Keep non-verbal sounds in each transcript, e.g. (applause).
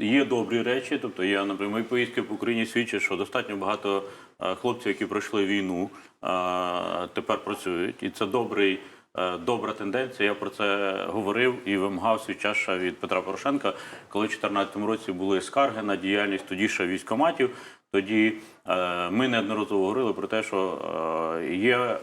є добрі речі. Тобто я, наприклад, мої поїздки по Україні свідчать, що достатньо багато е, хлопців, які пройшли війну, е, тепер працюють, і це добрий. Е, Добра тенденція. Я про це говорив і вимагав свій час від Петра Порошенка, коли в 2014 році були скарги на діяльність тоді ще військоматів. Тоді е, ми неодноразово говорили про те, що е, є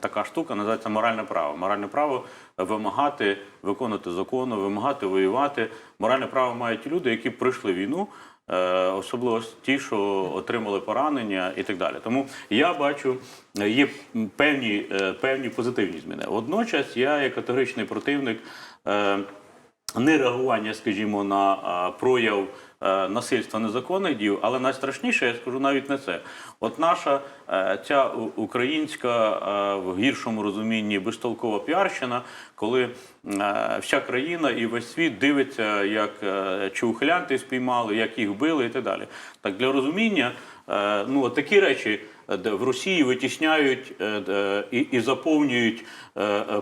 така штука, називається моральне право. Моральне право вимагати виконувати закони, вимагати воювати. Моральне право мають люди, які пройшли війну. Е, Особливо ті, що отримали поранення і так далі. Тому я бачу, е, є певні, е, певні позитивні зміни. Водночас я є категоричний противник нереагування, не реагування, скажімо, на прояв насильства незаконних дій, але найстрашніше, я скажу навіть не це. От наша е, ця українська е, в гіршому розумінні безтолкова піарщина, коли е, вся країна і весь світ дивиться, як е, чи ухилянти спіймали, як їх били і так далі. Так для розуміння, е, ну такі речі. Е, В Росії витісняють е, е, і, і заповнюють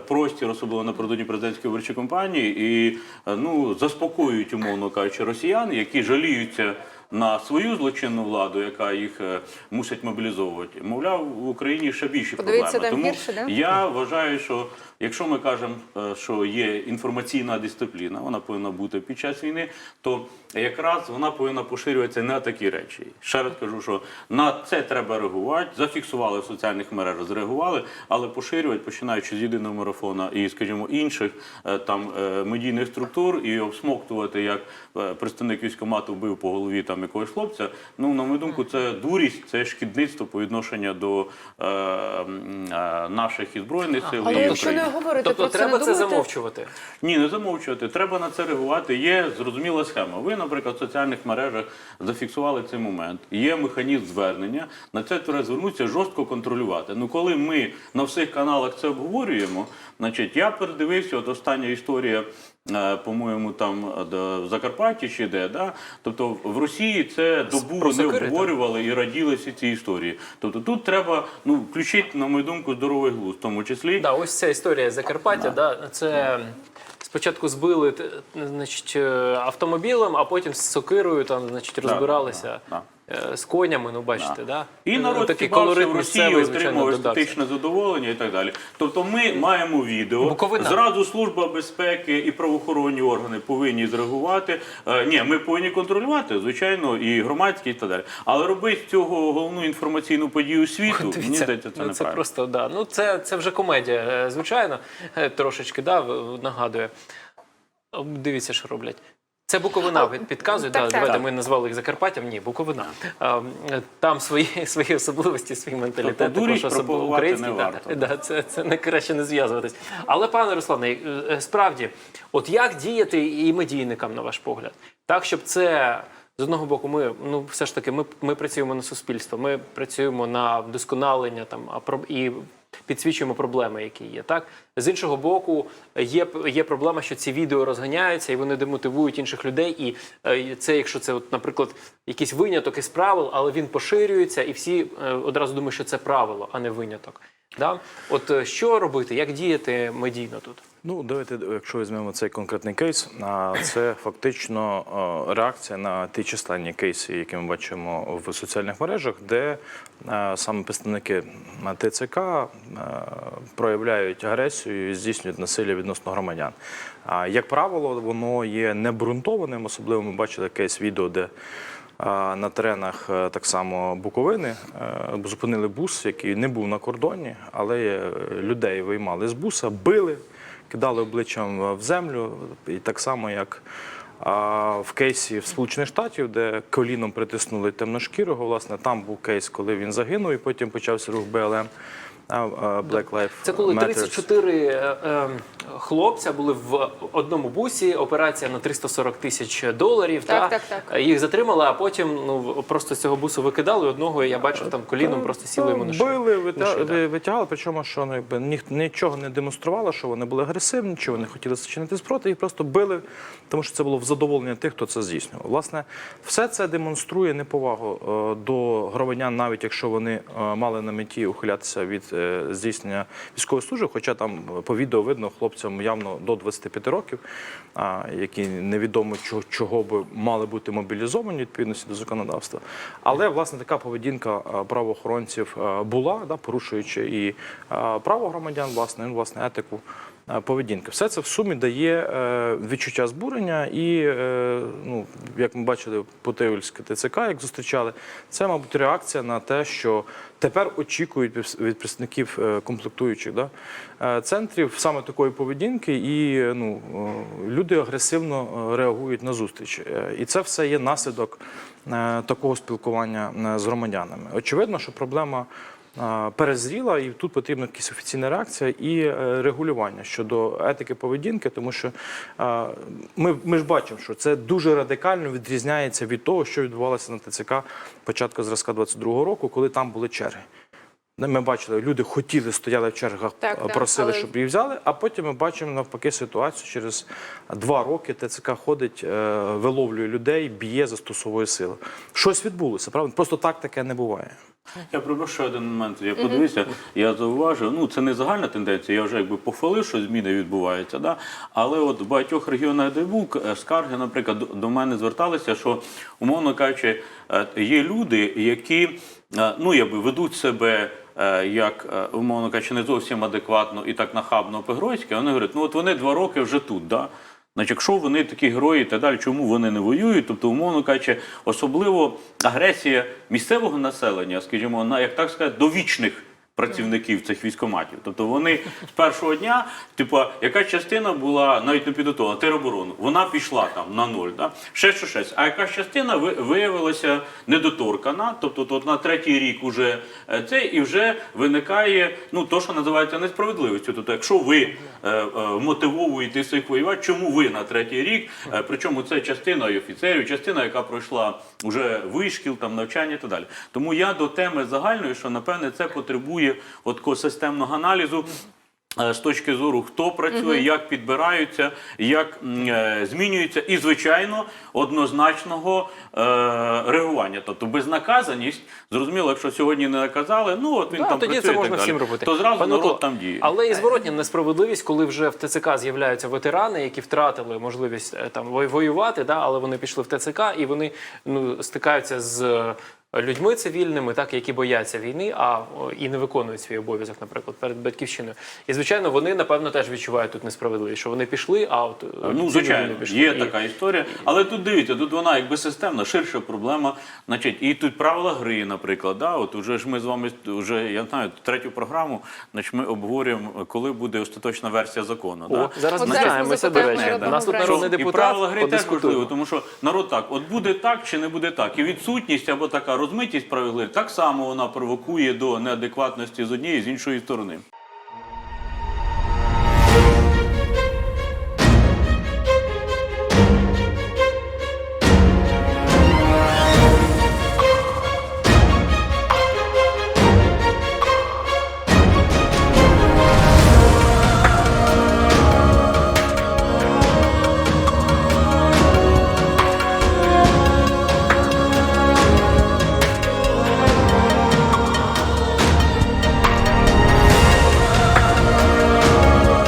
простір, особливо напередодні президентської виборчої кампанії, і ну заспокоюють, умовно кажучи, росіян, які жаліються на свою злочинну владу, яка їх е, мусить мобілізовувати. Мовляв, в Україні ще більші Подивіться, проблеми. Тому гірше, да? я вважаю, що якщо ми кажемо, е, що є інформаційна дисципліна, вона повинна бути під час війни, то якраз вона повинна поширюватися на такі речі. Ще раз кажу, що на це треба реагувати. Зафіксували в соціальних мережах, зреагували, але поширювати, починаючи з єдиного марафона і, скажімо, інших е, там медійних структур, і обсмоктувати, як представник військомату вбив по голові там якогось хлопця. Ну на мою думку, це дурість, це шкідництво по відношенню до е, е, наших і збройних сил. Але і якщо не говорити Тобто про це, треба не це замовчувати. Ні, не замовчувати. Треба на це реагувати. Є зрозуміла схема. Ви, наприклад, в соціальних мережах зафіксували цей момент. Є механізм звернення. На це треба звернутися жорстко контролювати. Ну, коли ми на всіх каналах це обговорюємо, значить, я передивився, от остання історія. е, По-моєму, там е, в Закарпатті чи де, да? тобто в Росії це добу вони обговорювали і раділи всі ці історії. Тобто тут треба ну включити, на мою думку, здоровий глузд, в тому числі. Да, ось ця історія Закарпаття. Да. це спочатку збили значить, е, автомобілем, а потім з сокирою там, значить, розбиралися да, е, з конями. Ну, бачите, да. І Е, народ такий колорит в Росії, отримав естетичне задоволення і так далі. Тобто ми маємо відео. Буковина. Зразу служба безпеки і правоохоронні органи повинні зреагувати. Е, ні, ми повинні контролювати, звичайно, і громадські і так далі. Але робити з цього головну інформаційну подію світу, мені Дивіться, здається, це ну, це просто да. Ну це, це вже комедія, е, звичайно, е, трошечки да, нагадує. Дивіться, що роблять. Це Буковина під- підказує. так, да, так. Давайте ми назвали їх Закарпаттям. Ні, Буковина. А, Там свої, (laughs) свої особливості, свій менталітет. Тобто також особ- пропагувати український, да. Да, це, це не краще не зв'язуватись. Але, пане Руслане, е, е, справді, от як діяти і медійникам, на ваш погляд, так, щоб це. З одного боку, ми ну все ж таки, ми, ми працюємо на суспільство, ми працюємо на вдосконалення там а про і підсвічуємо проблеми, які є. Так з іншого боку, є, є проблема, що ці відео розганяються і вони демотивують інших людей. І е, це, якщо це, от, наприклад, якийсь виняток із правил, але він поширюється, і всі е, одразу думають, що це правило, а не виняток. Да? От е, що робити, як діяти медійно тут? Ну, давайте, якщо візьмемо цей конкретний кейс, це фактично реакція на ті численні кейси, які ми бачимо в соціальних мережах, де саме представники ТЦК проявляють агресію здійснюють насилля відносно громадян. Як правило, воно є необґрунтованим, особливо ми бачили якесь відео, де на теренах е, так само Буковини е, зупинили бус, який не був на кордоні, але е, людей виймали з буса, били, кидали обличчям в землю, і так само як. А в кейсі в Сполучених Штатів, де коліном притиснули темношкірого, власне, там був кейс, коли він загинув, і потім почався рух БЛМ. Black Lives Це коли Matters. 34 е, е, хлопця були в одному бусі. Операція на 340 тисяч доларів. Так, та, так, так. Їх затримали, а потім ну просто з цього бусу викидали. Одного я бачив там коліном, просто сіли йому на шию. Били, витя... На шию, да. витягали, причому що ну, якби, ніх- нічого не демонструвало, що вони були агресивні, що вони хотіли зчинити спротив, їх просто били, тому що це було в задоволення тих, хто це здійснював. Власне, все це демонструє неповагу е, до громадян, навіть якщо вони е, мали на меті ухилятися від е, здійснення військової служби, хоча там по відео видно хлопцям явно до 25 років, які невідомо чого, чого би мали бути мобілізовані відповідності до законодавства. Але власне така поведінка правоохоронців була, да, порушуючи і право громадян, власне, і, власне, етику поведінки. Все це в сумі дає е, відчуття збурення, і е, ну, як ми бачили, Путивльське ТЦК, як зустрічали, це, мабуть, реакція на те, що тепер очікують від- представників е, комплектуючих да, е, центрів саме такої поведінки, і е, ну, люди агресивно реагують на зустріч. І це все є наслідок такого спілкування з громадянами. Очевидно, що проблема перезріла, і тут потрібна якась офіційна реакція і е, регулювання щодо етики поведінки, тому що ми, ми ж бачимо, що це дуже радикально відрізняється від того, що відбувалося на ТЦК початку зразка 22-го року, коли там були черги. Ми бачили, люди хотіли, стояли в чергах, Так, так, просили, але- щоб їх взяли. А потім ми бачимо навпаки ситуацію. Через два роки ТЦК ходить, е, виловлює людей, б'є, застосовує сили. Щось відбулося, правда? Просто так таке не буває. Я пробую один момент. Я подивився, я зауважив. Ну це не загальна тенденція. Я вже якби похвалив, що зміни відбуваються. Да? Але от в багатьох регіонах, де був е, скарги, наприклад, до- мене зверталися, що умовно кажучи, е, є люди, які е, ну якби ведуть себе. Як умовно кажучи, не зовсім адекватно і так нахабно по-геройськи, вони говорять, ну от вони два роки вже тут, да? Значить, якщо вони такі герої і так далі, чому вони не воюють? Тобто, умовно кажучи, особливо агресія місцевого населення, скажімо, на як так сказати, довічних працівників цих військоматів. Тобто вони з першого дня, типу, яка частина була навіть не підготовлена, тероборону, вона пішла там на ноль, да? ще що щось. А якась частина ви- виявилася недоторкана, тобто то на третій рік уже е, це і вже виникає ну то, що називається несправедливістю. Тобто, якщо ви е, е, мотивовуєте своїх воювати, чому ви на третій рік? Е, причому це частина і офіцерів, частина, яка пройшла вже вишкіл, там навчання і так далі. Тому я до теми загальної, що напевне це потребує от системного аналізу. е, З точки зору, хто працює, як підбираються, як е, змінюються, і звичайно однозначного е, реагування. Тобто безнаказаність, зрозуміло, якщо сьогодні не наказали, ну от він Да, там тоді працює це можна так всім далі, робити. то зразу Пане народ Микола, там діє. Але і зворотня несправедливість, коли вже в ТЦК з'являються ветерани, які втратили можливість е, там воювати, да, але вони пішли в ТЦК і вони ну, стикаються з людьми цивільними, так які бояться війни, а і не виконують свій обов'язок, наприклад, перед батьківщиною. І звичайно, вони напевно теж відчувають тут несправедливість, що вони пішли, а от е, Ну, звичайно, пішли. є І- така історія. Але тут дивіться, тут вона якби системна, ширша проблема. Значить, і тут правила гри, наприклад. Да? От уже ж ми з вами вже, я знаю, третю програму, значить, ми обговорюємо, коли буде остаточна версія закону. О, да? зараз ми дізнаємося, до речі. нас тут народний і правила гри теж важливо, тому що народ так, от буде так чи не буде так. І відсутність або така розмитість правил так само вона провокує до неадекватності з однієї з іншої сторони.